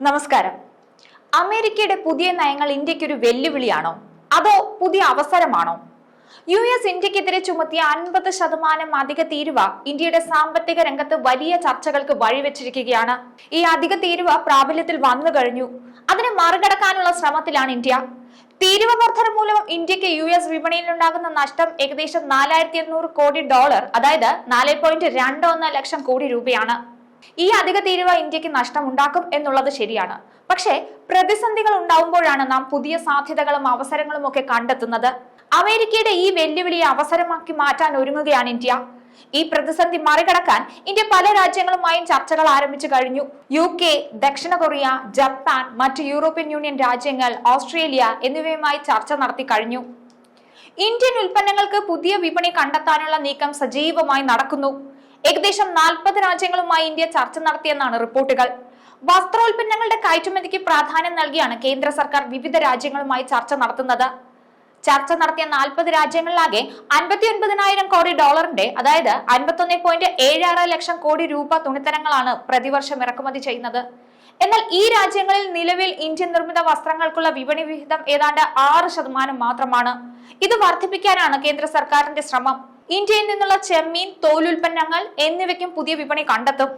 നമസ്കാരം. അമേരിക്കയുടെ പുതിയ നയങ്ങൾ ഇന്ത്യയ്ക്ക് ഒരു വെല്ലുവിളിയാണോ? അതോ പുതിയ അവസരമാണോ? യു എസ് ഇന്ത്യക്കെതിരെ ചുമത്തിയ അൻപത് ശതമാനം അധിക തീരുവ ഇന്ത്യയുടെ സാമ്പത്തിക രംഗത്ത് വലിയ ചർച്ചകൾക്ക് വഴിവെച്ചിരിക്കുകയാണ്. ഈ അധിക തീരുവ പ്രാബല്യത്തിൽ വന്നു കഴിഞ്ഞു. അതിനെ മറികടക്കാനുള്ള ശ്രമത്തിലാണ് ഇന്ത്യ. തീരുവ വർധന മൂലം ഇന്ത്യയ്ക്ക് യു എസ് വിപണിയിൽ ഉണ്ടാകുന്ന നഷ്ടം ഏകദേശം നാലായിരത്തി കോടി ഡോളർ അതായത് നാല് ലക്ഷം കോടി രൂപയാണ്. ഈ അധിക തീരുവ ഇന്ത്യയ്ക്ക് നഷ്ടമുണ്ടാക്കും എന്നുള്ളത് ശരിയാണ്. പക്ഷേ പ്രതിസന്ധികൾ ഉണ്ടാവുമ്പോഴാണ് നാം പുതിയ സാധ്യതകളും അവസരങ്ങളും ഒക്കെ കണ്ടെത്തുന്നത്. അമേരിക്കയുടെ ഈ വെല്ലുവിളിയെ അവസരമാക്കി മാറ്റാൻ ഒരുങ്ങുകയാണ് ഇന്ത്യ. ഈ പ്രതിസന്ധി മറികടക്കാൻ ഇന്ത്യ പല രാജ്യങ്ങളുമായും ചർച്ചകൾ ആരംഭിച്ചു കഴിഞ്ഞു. യു കെ ദക്ഷിണ കൊറിയ ജപ്പാൻ മറ്റ് യൂറോപ്യൻ യൂണിയൻ രാജ്യങ്ങൾ ഓസ്ട്രേലിയ എന്നിവയുമായി ചർച്ച നടത്തി കഴിഞ്ഞു. ഇന്ത്യൻ ഉൽപ്പന്നങ്ങൾക്ക് പുതിയ വിപണി കണ്ടെത്താനുള്ള നീക്കം സജീവമായി നടക്കുന്നു. ഏകദേശം നാൽപ്പത് രാജ്യങ്ങളുമായി ഇന്ത്യ ചർച്ച നടത്തിയെന്നാണ് റിപ്പോർട്ടുകൾ. വസ്ത്രോൽപ്പന്നങ്ങളുടെ കയറ്റുമതിക്ക് പ്രാധാന്യം നൽകിയാണ് കേന്ദ്ര സർക്കാർ വിവിധ രാജ്യങ്ങളുമായി ചർച്ച നടത്തുന്നത്. ചർച്ച നടത്തിയ നാൽപ്പത് രാജ്യങ്ങളിലാകെ അൻപത്തി ഒൻപതിനായിരം കോടി ഡോളറിന്റെ അതായത് അൻപത്തൊന്ന് പോയിന്റ് ഏഴ് ആറ് ലക്ഷം കോടി രൂപ തുണിത്തരങ്ങളാണ് പ്രതിവർഷം ഇറക്കുമതി ചെയ്യുന്നത്. എന്നാൽ ഈ രാജ്യങ്ങളിൽ നിലവിൽ ഇന്ത്യൻ നിർമ്മിത വസ്ത്രങ്ങൾക്കുള്ള വിപണി വിഹിതം ഏതാണ്ട് ആറ് ശതമാനം മാത്രമാണ്. ഇത് വർദ്ധിപ്പിക്കാനാണ് കേന്ദ്ര സർക്കാരിന്റെ ശ്രമം. ഇന്ത്യയിൽ നിന്നുള്ള ചെമ്മീൻ തോലുൽപ്പന്നങ്ങൾ എന്നിവയ്ക്കും പുതിയ വിപണി കണ്ടെത്തും.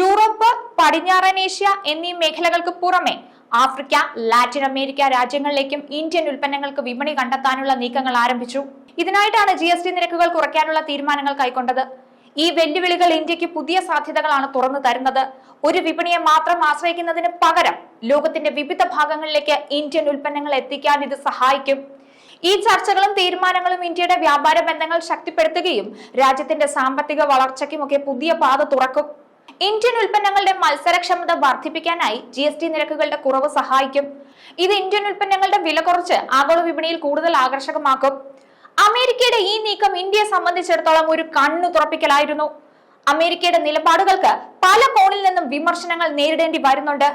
യൂറോപ്പ് പടിഞ്ഞാറൻ ഏഷ്യ എന്നീ മേഖലകൾക്ക് പുറമെ ആഫ്രിക്ക ലാറ്റിൻ അമേരിക്ക രാജ്യങ്ങളിലേക്കും ഇന്ത്യൻ ഉൽപ്പന്നങ്ങൾക്ക് വിപണി കണ്ടെത്താനുള്ള നീക്കങ്ങൾ ആരംഭിച്ചു. ഇതിനായിട്ടാണ് ജി എസ് ടി നിരക്കുകൾ കുറയ്ക്കാനുള്ള തീരുമാനങ്ങൾ കൈക്കൊണ്ടത്. ഈ വെല്ലുവിളികൾ ഇന്ത്യയ്ക്ക് പുതിയ സാധ്യതകളാണ് തുറന്നു തരുന്നത്. ഒരു വിപണിയെ മാത്രം ആശ്രയിക്കുന്നതിന് പകരം ലോകത്തിന്റെ വിവിധ ഭാഗങ്ങളിലേക്ക് ഇന്ത്യൻ ഉൽപ്പന്നങ്ങൾ എത്തിക്കാൻ ഇത് സഹായിക്കും. ഈ ചർച്ചകളും തീരുമാനങ്ങളും ഇന്ത്യയുടെ വ്യാപാര ബന്ധങ്ങൾ ശക്തിപ്പെടുത്തുകയും രാജ്യത്തിന്റെ സാമ്പത്തിക വളർച്ചയ്ക്കുമൊക്കെ പുതിയ പാത തുറക്കും. ഇന്ത്യൻ ഉൽപ്പന്നങ്ങളുടെ മത്സരക്ഷമത വർദ്ധിപ്പിക്കാനായി ജി എസ് ടി നിരക്കുകളുടെ കുറവ് സഹായിക്കും. ഇത് ഇന്ത്യൻ ഉൽപ്പന്നങ്ങളുടെ വില കുറച്ച് ആഗോള വിപണിയിൽ കൂടുതൽ ആകർഷകമാക്കും. അമേരിക്കയുടെ ഈ നീക്കം ഇന്ത്യയെ സംബന്ധിച്ചിടത്തോളം ഒരു കണ്ണു തുറപ്പിക്കലായിരുന്നു. അമേരിക്കയുടെ നിലപാടുകൾക്ക് പല കോണിൽ നിന്നും വിമർശനങ്ങൾ നേരിടേണ്ടി വരുന്നുണ്ട്.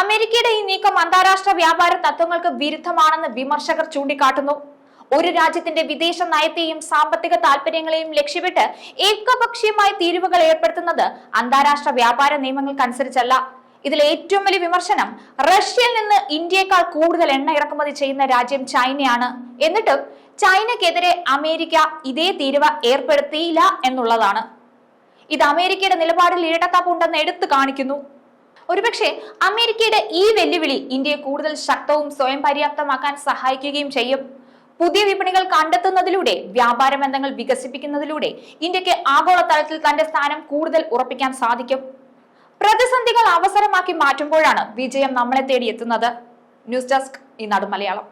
അമേരിക്കയുടെ ഈ നീക്കം അന്താരാഷ്ട്ര വ്യാപാര തത്വങ്ങൾക്ക് വിരുദ്ധമാണെന്ന് വിമർശകർ ചൂണ്ടിക്കാട്ടുന്നു. ഒരു രാജ്യത്തിന്റെ വിദേശ നയത്തെയും സാമ്പത്തിക താല്പര്യങ്ങളെയും ലക്ഷ്യമിട്ട് ഏകപക്ഷീയമായ തീരുവകൾ ഏർപ്പെടുത്തുന്നത് അന്താരാഷ്ട്ര വ്യാപാര നിയമങ്ങൾക്കനുസരിച്ചല്ല. ഇതിൽ ഏറ്റവും വലിയ വിമർശനം റഷ്യയിൽ നിന്ന് ഇന്ത്യയെക്കാൾ കൂടുതൽ എണ്ണ ഇറക്കുമതി ചെയ്യുന്ന രാജ്യം ചൈനയാണ്. എന്നിട്ടും ചൈനക്കെതിരെ അമേരിക്ക ഇതേ തീരുവ ഏർപ്പെടുത്തിയില്ല എന്നുള്ളതാണ്. ഇത് അമേരിക്കയുടെ നിലപാടിൽ ഇരട്ടത്താപ്പുണ്ടെന്ന് എടുത്തു കാണിക്കുന്നു. ഒരുപക്ഷെ അമേരിക്കയുടെ ഈ വെല്ലുവിളി ഇന്ത്യയെ കൂടുതൽ ശക്തവും സ്വയം പര്യാപ്തമാക്കാൻ സഹായിക്കുകയും ചെയ്യും. പുതിയ വിപണികൾ കണ്ടെത്തുന്നതിലൂടെ വ്യാപാര ബന്ധങ്ങൾ വികസിപ്പിക്കുന്നതിലൂടെ ഇന്ത്യയ്ക്ക് ആഗോളതലത്തിൽ തന്റെ സ്ഥാനം കൂടുതൽ ഉറപ്പിക്കാൻ സാധിക്കും. പ്രതിസന്ധികൾ അവസരമാക്കി മാറ്റുമ്പോഴാണ് വിജയം നമ്മളെ തേടി എത്തുന്നത് ന്യൂസ് ഡെസ്ക് ഈ നാട് മലയാളം.